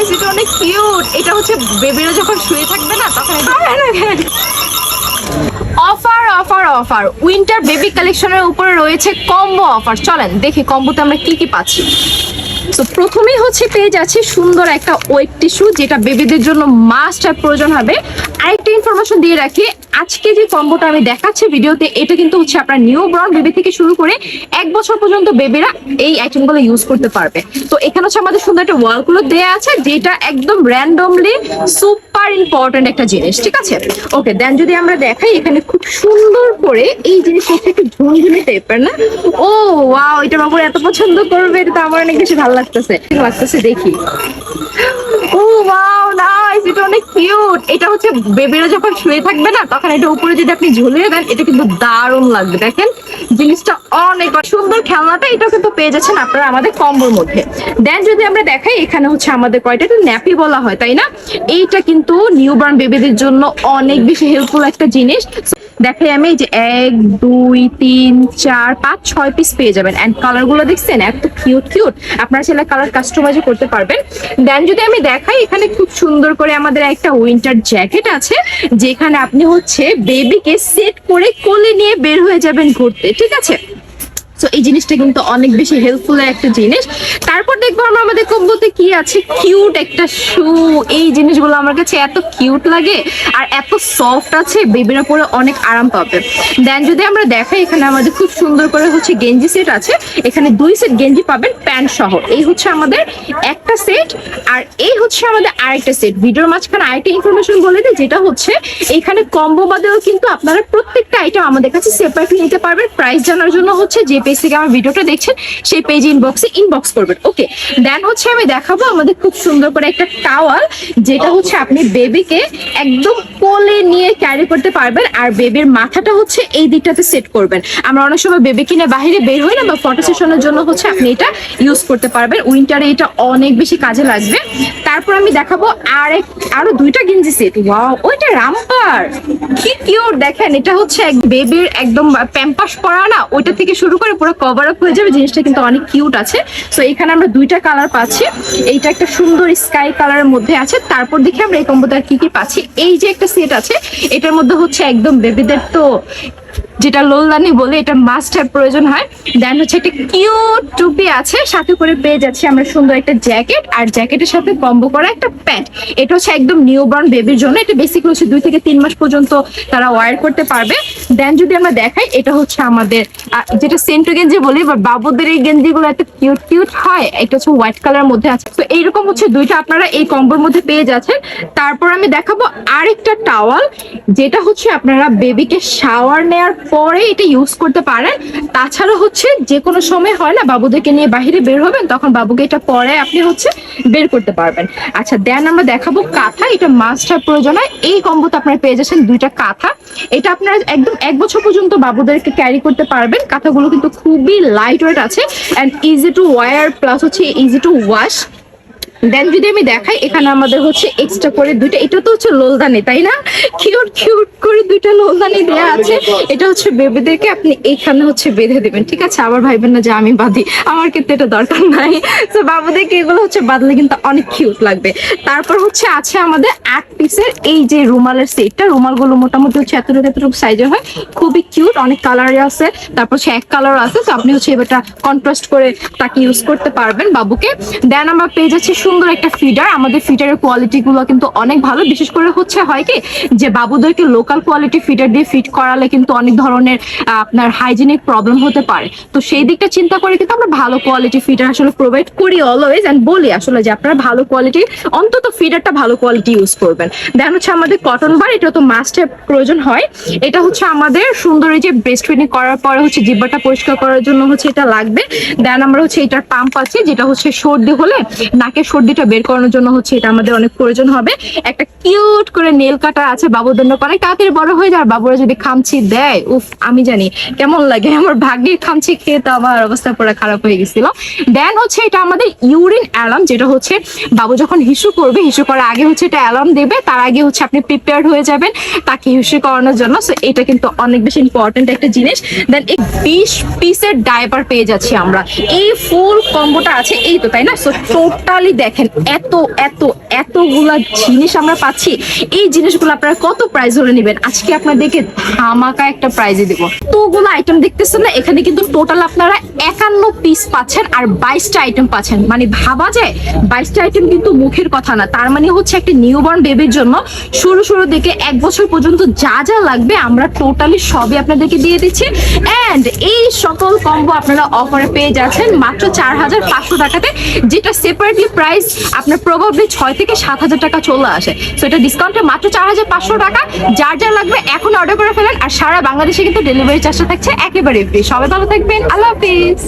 Nice এটা অনেক cute এটা হচ্ছে বেবিরা যখন শুয়ে থাকবে না, তখন offer offer offer winter baby কালেকশনের উপরে রয়েছে কম্বো অফার চলেন, দেখি কম্বোতে আমরা কি কি পাচ্ছি। তো প্রথমেই হচ্ছে পেয়ে যাচ্ছি সুন্দর একটা ওয়েট টিস্যু যেটা বেবিদের জন্য মাস্ট আর প্রয়োজন হবে। আরেকটা ইনফরমেশন দিয়ে রাখি, আজকে যে কম্বোটা আমি দেখাচ্ছি ভিডিওতে, এটা কিন্তু হচ্ছে আপনার নিউ ব্রাউন বেবি থেকে শুরু করে এক বছর পর্যন্ত বেবিরা এই আইটেমগুলো ইউজ করতে পারবে। তো, এখানে হচ্ছে আমাদের সুন্দর একটা ওয়ালগুলো দেয়া আছে, যেটা একদম র্যান্ডমলি সুপার ইম্পর্টেন্ট একটা জিনিস, ঠিক আছে? ওকে দেন যদি আমরা দেখাই, এখানে খুব সুন্দর করে এই জিনিসটা একটু ঝুনঝুনি টাইপের না? ও ওয়াও এটা বাবু এত পছন্দ করবে, এটা তো আমার অনেক বেশি ভালো লাগতেছে। লাগতেছে দেখি। ও ওয়াও নাইস এটা অনেক কিউট এটা হচ্ছে বেবিরা যখন শুয়ে থাকবে না, তখন এটা উপরে যদি আপনি ঝুলিয়ে দেন, এটা কিন্তু দারুণ লাগবে। দেখেন, জিনিসটা অনেক সুন্দর খেলনাটা এটা কিন্তু পেয়ে যাচ্ছেন আপনারা আমাদের মধ্যে। দেন যদি আমরা দেখাই, এখানে হচ্ছে আমাদের কয়টা? ন্যাপি বলা হয়, তাই না? এইটা কিন্তু নিউবার্ন বেবিদের জন্য অনেক বেশি হেল্পফুল একটা জিনিস। দেখাই আমি যে এক, দুই, তিন, চার, পাঁচ, ছয় পিস পেয়ে যাবেন। এন্ড কালারগুলো দেখছেন, এত কিউট কিউট আপনারা চাইলে কালার কাস্টমাইজও করতে পারবেন। দেন যদি আমি দেখাই, এখানে খুব সুন্দর করে আমাদের একটা উইন্টার জ্যাকেট আছে, যেখানে আপনি হচ্ছে বেবিকে সেট করে কোলে নিয়ে বের হয়ে যাবেন ঘুরতে, ঠিক আছে? তো এই জিনিসটা কিন্তু অনেক বেশি হেল্পফুল একটা জিনিস। তারপর দেখব আমরা আমাদের কি আছে। কিউট একটা শু এই জিনিসগুলো আমার কাছে এত কিউট লাগে আর এত সফট আছে বেবিরা পরে অনেক আরাম পাবে। দেন যদি আমরা দেখাই, এখানে আমাদের খুব সুন্দর করে হচ্ছে গেঞ্জি সেট আছে। এখানে দুই সেট গেঞ্জি পাবেন প্যান্ট সহ। এই হচ্ছে আমাদের একটা সেট আর এই হচ্ছে আমাদের আরেকটা সেট ভিডিওর মাঝখানে আরেকটা ইনফরমেশন বলে দিই, যেটা হচ্ছে এখানে কম্বো বাদেও কিন্তু আপনারা প্রত্যেকটা আইটেম আমাদের কাছে সেপারেটলি নিতে পারবেন। প্রাইস জানার জন্য হচ্ছে যে পেজ থেকে আমার ভিডিওটা দেখছেন, সেই পেজ ইনবক্সে ইনবক্স করবেন। ওকে দেন হচ্ছে আমি দেখাবো আমাদের খুব সুন্দর করে একটা টাওয়াল যেটা হচ্ছে আপনি বেবিকে একদম কোলে নিয়ে ক্যারি করতে পারবেন, আর বেবির মাথাটা হচ্ছে এই দিকটাতে সেট করবেন। আমরা অনেক সময় বেবি কিনে বাইরে বের হই না বা ফটো সেশনের জন্য হচ্ছে আপনি এটা ইউজ করতে পারবেন। উইন্টারে এটা অনেক বেশি কাজে লাগবে। তারপর আমি দেখাবো আর এক আরও দুইটা গেঞ্জি সেট ওয়াও ওইটা রামপার, কি কিউট দেখেন, এটা হচ্ছে এক বেবির একদম প্যাম্পাস পরা না, ওইটা থেকে শুরু করে পুরো কভার আপ হয়ে যাবে, জিনিসটা কিন্তু অনেক কিউট আছে। সো এখানে আমরা দুইটা কালার পাচ্ছি। এইটা একটা সুন্দর স্কাই কালারের মধ্যে আছে। তারপর দেখি আমরা এই কম্বোতে কি কি পাচ্ছি। এই যে একটা সেট আছে, এটার মধ্যে হচ্ছে একদম বেবিদের তো যেটা লোলদানি বলে এটা মাস্ট হ্যাভ প্রয়োজন হয়। দেন হচ্ছে একটা কিউট টুপি আছে, সাথে করে পেয়ে যাচ্ছি আমরা সুন্দর একটা জ্যাকেট আর জ্যাকেটের সাথে কম্বো করা একটা প্যান্ট এটা হচ্ছে একদম নিউ বর্ন বেবির জন্য, এটা বেসিক হচ্ছে দুই থেকে তিন মাস পর্যন্ত তারা ওয়ার করতে পারবে। দেন যদি আমরা দেখাই, এটা হচ্ছে আমাদের যেটা সেন্টু গেঞ্জি বলি বা বাবুদের এই গেঞ্জিগুলো এত কিউট কিউট হয়, এটা হচ্ছে হোয়াইট কালার মধ্যে আছে। তো এইরকম হচ্ছে দুইটা আপনারা এই কম্বোর মধ্যে পেয়ে যাচ্ছেন। তারপর আমি দেখাবো আরেকটা টাওয়াল যেটা হচ্ছে আপনারা বেবিকে শাওয়ার নেওয়ার পরে এটা ইউজ করতে পারেন। তাছাড়া হচ্ছে যে কোনো সময় হয় না, বাবুদেরকে নিয়ে বাইরে বের হবেন, তখন বাবুকে এটা পরে আপনি হচ্ছে বের করতে পারবেন। আচ্ছা দেন আমরা দেখাবো কাঁথা, এটা মাস্ট হ্যাভ প্রয়োজন হয়। এই কম্বোতে আপনারা পেয়ে যাচ্ছেন দুইটা কাঁথা। এটা আপনারা একদম এক বছর পর্যন্ত বাবুদেরকে ক্যারি করতে পারবেন। কাঁথাগুলো কিন্তু খুবই লাইট ওয়েট আছে and easy to wear plus হচ্ছে ইজি টু ওয়াশ দেন যদি আমি দেখাই, এখানে আমাদের হচ্ছে এক্সট্রা করে দুইটা, এটা তো হচ্ছে লোলদানি, তাই না? কিউট কিউট করে দুইটা লোলদানি দেওয়া আছে। এটা হচ্ছে বেবিদেরকে আপনি এখানে হচ্ছে বেঁধে দেবেন, ঠিক আছে? আবার ভাইবেন না যে আমি বাঁধি, আমার কিন্তু এটা দরকার নাই। তো বাবুদেরকে এগুলো হচ্ছে বাঁধলে কিন্তু অনেক কিউট লাগবে। তারপর হচ্ছে আছে আমাদের আট পিসের এই যে রুমালের সেটটা রুমালগুলো মোটামুটি হচ্ছে এতটুকু এতটুকু সাইজের হয়। খুবই কিউট অনেক কালারে আছে। তারপর হচ্ছে এক কালার আছে। তো আপনি হচ্ছে এবারটা কন্ট্রাস্ট করে তাকে ইউজ করতে পারবেন বাবুকে। দেন আমার পেয়ে যাচ্ছি সুন্দর একটা ফিডার আমাদের ফিডারের কোয়ালিটি গুলো কিন্তু অনেক ভালো। বিশেষ করে হচ্ছে হয় কি, যে বাবুদেরকে লোকাল কোয়ালিটি ফিডার দিয়ে ফিট করালে কিন্তু অনেক ধরনের আপনার হাইজিনিক প্রবলেম হতে পারে। তো সেই দিকটা চিন্তা করে কিন্তু আমরা ভালো কোয়ালিটি ফিডার আসলে প্রোভাইড করি অলওয়েজ এন্ড বলি আসলে যে আপনারা ভালো কোয়ালিটি অন্তত ফিডারটা ভালো কোয়ালিটি ইউজ করবেন। দেন হচ্ছে আমাদের কটন বার এটা তো মাস্ট প্রয়োজন হয়। এটা হচ্ছে আমাদের সুন্দর এই যে ব্রেস্ট ফিডিং করার পরে হচ্ছে জিব্বাটা পরিষ্কার করার জন্য হচ্ছে এটা লাগবে। দেন আমরা হচ্ছে এটার পাম্প আছে, যেটা হচ্ছে সর্দি হলে নাকের সর্দিটা বের করানোর জন্য হচ্ছে এটা আমাদের অনেক প্রয়োজন হবে। একটা কিউট করে নেল কাটা আছে জন্য। অনেক তাড়াতাড়ি বড় হয়ে যায় বাবুরা যদি খামচি দেয়, উফ, আমি জানি কেমন লাগে। আমার ভাগ্যে খামচি খেয়ে তো আমার অবস্থা পুরো খারাপ হয়ে গেছিল। দেন হচ্ছে এটা আমাদের ইউরিন অ্যালার্ম যেটা হচ্ছে বাবু যখন হিসু করবে, হিসু করার আগে হচ্ছে এটা অ্যালার্ম দেবে, তার আগে হচ্ছে আপনি প্রিপেয়ার হয়ে যাবেন তাকে হিসু করানোর জন্য। সো এটা কিন্তু অনেক বেশি ইম্পর্টেন্ট একটা জিনিস। দেন এই বিশ পিসের ডাইপার পেয়ে যাচ্ছি আমরা। এই ফুল কম্বোটা আছে, এই তো, তাই না? সো টোটালি দেখ দেখেন, এত এত, এতগুলা জিনিস আমরা পাচ্ছি। এই জিনিসগুলো আপনারা কত প্রাইস ধরে নেবেন? আজকে আপনাদেরকে ধামাকা একটা প্রাইজে দেবো। তোগুলো আইটেম দেখতেছেন না? এখানে কিন্তু টোটাল আপনারা একান্ন পিস পাচ্ছেন আর বাইশটা আইটেম পাচ্ছেন। মানে ভাবা যায়, বাইশটা আইটেম কিন্তু মুখের কথা না। তার মানে হচ্ছে একটা নিউবর্ন বেবির জন্য শুরু শুরু দিকে এক বছর পর্যন্ত যা যা লাগবে আমরা টোটালি সবই আপনাদেরকে দিয়ে দিচ্ছি। অ্যান্ড এই সকল কম্বো আপনারা অফারে পেয়ে যাচ্ছেন মাত্র চার হাজার পাঁচশো টাকাতে, যেটা সেপারেটলি প্রাইস আপনার প্রবাবলি ছয় থেকে সাত হাজার টাকা চলে আসে। তো এটা ডিসকাউন্টে মাত্র চার হাজার পাঁচশো টাকা। যার যা লাগবে, এখন অর্ডার করে ফেলেন। আর সারা বাংলাদেশে কিন্তু ডেলিভারি চার্জটা থাকছে একেবারে ফ্রি সবাই ভালো থাকবেন। আল্লাহ হাফিজ।